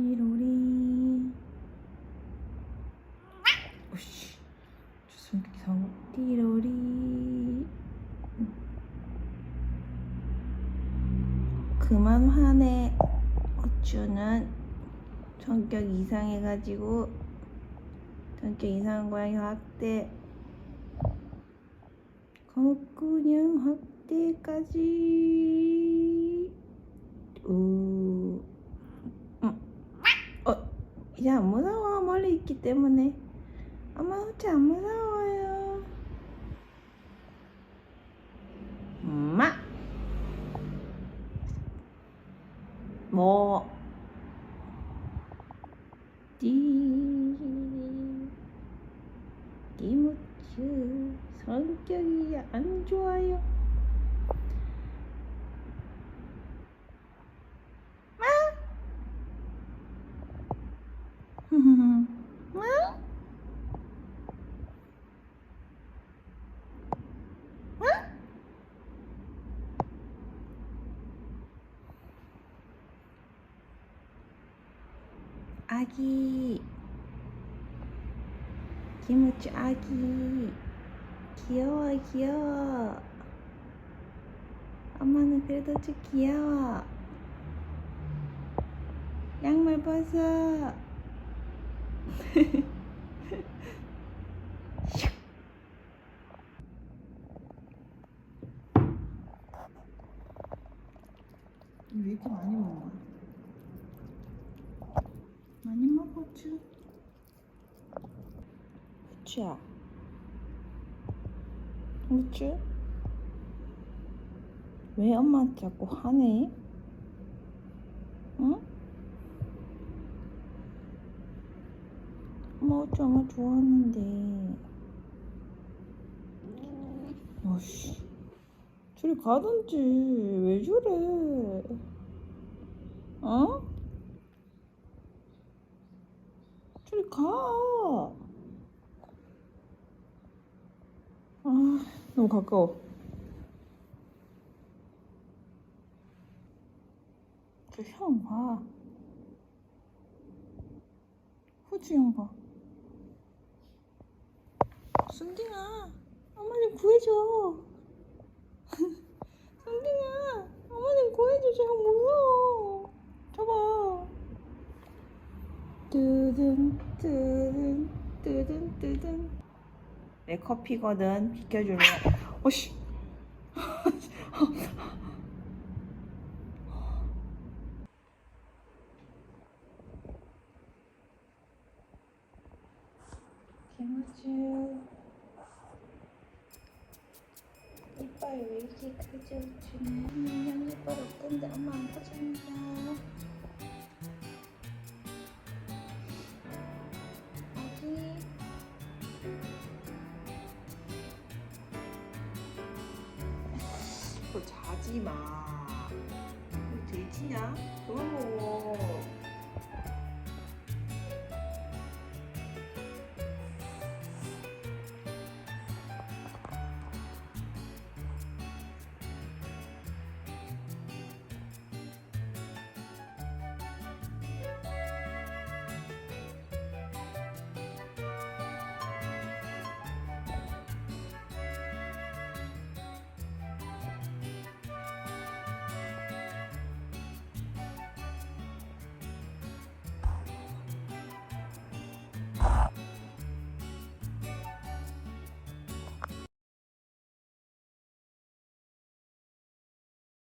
띠로리. 오씨 주승기 상어 띠로리. 그만 화내. 어쭈는 성격 이상해가지고 성격 이상한 고양이 확대. 거꾸냥 확대까지. 우 음. 어, 이제 안 무서워 멀리 있기 때문에 엄마 호치 안 무서워요 엄마 뭐 띠, 이모츠 성격이 안 좋아요. 마? 마? 마? 아기. 김우주 아기. 귀여워 귀여워. 엄마는 그래도 좀 귀여워. 양말 벗어 왜 이렇게 많이 먹어? 많이 먹었지? 후추야 후추? 왜 엄마한테 자꾸 화내? 응? 엄마 후추 엄마 좋아하는데 어씨 저리 가든지 왜 저래 어? 저리 가. 아, 너무 가까워. 저형 봐. 후주 형 봐. 순딩아, 엄마 좀 구해줘. 순딩아, 엄마 좀 구해줘. 저형 무서워. 저봐. 뜨든 뜨든 뜨든 뜨든 내 커피거든 비켜줄래 어씨 김우주 왜 이렇게 크지 우주는 형 이빨 없던데 엄마 안 봐준다 아기 너 자지 마. 왜 돼지냐? 그만 먹어.